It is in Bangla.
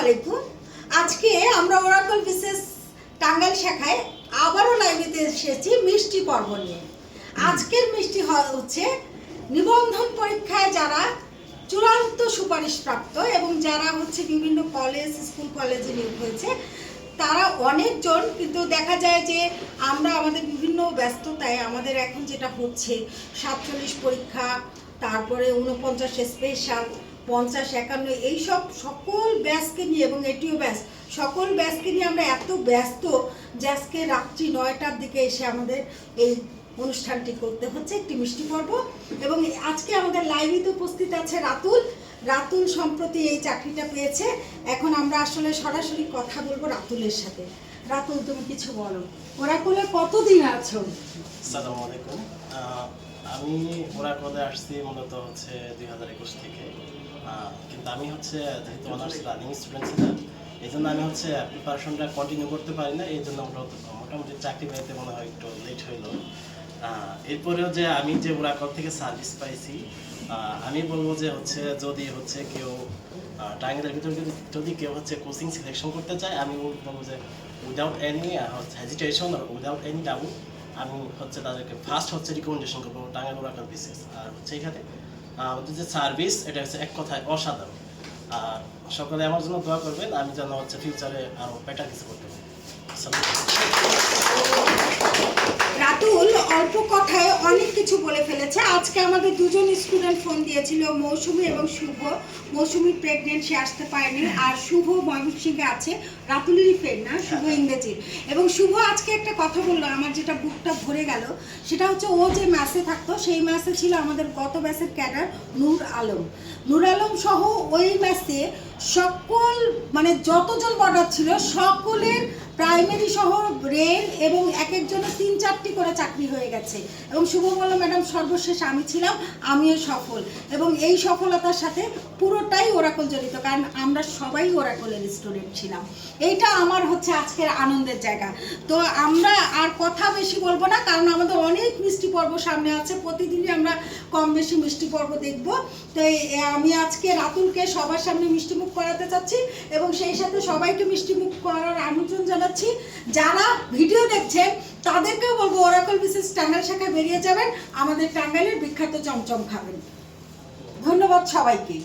আলাইকুম। আজকে আমরা ওরাকল বিশেষ টাঙ্গাইল শাখায় আবারও লাইব্রেরিতে এসেছি মিষ্টি পর্ব নিয়ে। আজকের মিষ্টি হচ্ছে নিবন্ধন পরীক্ষায় যারা চূড়ান্ত সুপারিশপ্রাপ্ত এবং যারা হচ্ছে বিভিন্ন কলেজ স্কুল কলেজে নিয়োগ হয়েছে, তারা অনেকজন, কিন্তু দেখা যায় যে আমরা আমাদের বিভিন্ন ব্যস্ততায় আমাদের এখন যেটা হচ্ছে সাতচল্লিশ পরীক্ষা, তারপরে উনপঞ্চাশ স্পেশাল পঞ্চাশ, একান্ন এইসব সকল ব্যাচকে নিয়ে এবং এটিও ব্যাস সকল ব্যাচকে নিয়ে আমরা এত ব্যস্ত যে আজকে রাত্রি নয়টার দিকে এসে আমাদের এই অনুষ্ঠানটি করতে হচ্ছে, একটি মিষ্টি পর্ব। এবং আজকে আমাদের লাইভেতে উপস্থিত আছে রাতুল। রাতুল সম্প্রতি এই চাকরিটা পেয়েছে। এখন আমরা আসলে সরাসরি কথা বলব রাতুলের সাথে। রাতুল, তুমি কিছু বলো। ওরা কোলে কতদিন আছো? আসসালামু আলাইকুম। আমি ওরাকলে আসছি মূলত হচ্ছে দুই হাজার একুশ থেকে। কিন্তু আমি হচ্ছে, যেহেতু অনার্স রানিং স্টুডেন্ট ছিলাম এই জন্য আমি হচ্ছে প্রিপারেশনটা কন্টিনিউ করতে পারি না, এই জন্য আমরা মোটামুটি চাকরি পেতে মনে হয় একটু লেট হইল। এরপরেও যে আমি যে ওরাকল থেকে সার্ভিস পাইছি আমি বলব যে হচ্ছে, যদি হচ্ছে কেউ টাইমের ভিতরে যদি যদি কেউ হচ্ছে কোচিং সিলেকশন করতে চায়, আমি বলব যে without any hesitation without any doubt আমি হচ্ছে তাদেরকে ফার্স্ট হচ্ছে রিকমেন্ডেশন করব টাঙ্গাইল ওরাকাল বিসিএস আর হচ্ছে এখানে আমাদের যে সার্ভিস এটা হচ্ছে এক কথায় অসাধারণ। আর সকলে আমার জন্য দোয়া করবেন, আমি যেন হচ্ছে ফিউচারে আরও বেটার কিছু করতে পারি। রাতুল, অল্প কথায় অনেক কিছু বলে ফেলেছে। আজকে আমাদের দুজন স্টুডেন্ট ফোন দিয়েছিল মৌসুমি এবং শুভ। মৌসুমি প্রেগনেন্ট সে আসতে পারেনি। আর শুভ ময়মনসিংহে আছে। রাতুলেরই ফ্রেন্ড না শুভ ইংরেজির এবং শুভ আজকে একটা কথা বলল আমার যেটা বুকটা ভরে গেল। সেটা হচ্ছে ও যে ম্যাচে থাকতো সেই ম্যাচে ছিল আমাদের গত ব্যাচের ক্যাডার নূর আলম। নূর আলম সহ ওই ম্যাচে সকল মানে যতজন বর্ডার ছিল সকলের প্রাইমারি সহ রেল এবং এক একজনের তিন চারটি করে চাকরি হয়ে গেছে। এবং শুভ বলল ম্যাডাম সর্বশেষ আমি ছিলাম, আমিও সফল। এবং এই সফলতার সাথে পুরোটাই ওরাকল জড়িত, কারণ আমরা সবাই ওরাকলের স্টুডেন্ট ছিলাম। এইটা আমার হচ্ছে আজকের আনন্দের জায়গা। তো আমরা আর কথা বেশি বলব না, কারণ আমাদের অনেক মিষ্টি পর্ব সামনে আছে, প্রতিদিনই আমরা কম বেশি মিষ্টি পর্ব দেখব। তো আমি আজকে রাতুলকে সবার সামনে মিষ্টি মুখ করাতে চাচ্ছি, এবং সেই সাথে সবাইকে মিষ্টি মুখ করার আমন্ত্রণ জানাচ্ছি। যারা ভিডিও দেখছেন তাদেরকেও বলব ওরাকল বিশেষ টাঙ্গাল শাখায় বেরিয়ে যাবেন। আমাদের টাঙ্গাইলের বিখ্যাত চমচম খাবেন। ধন্যবাদ সবাইকে।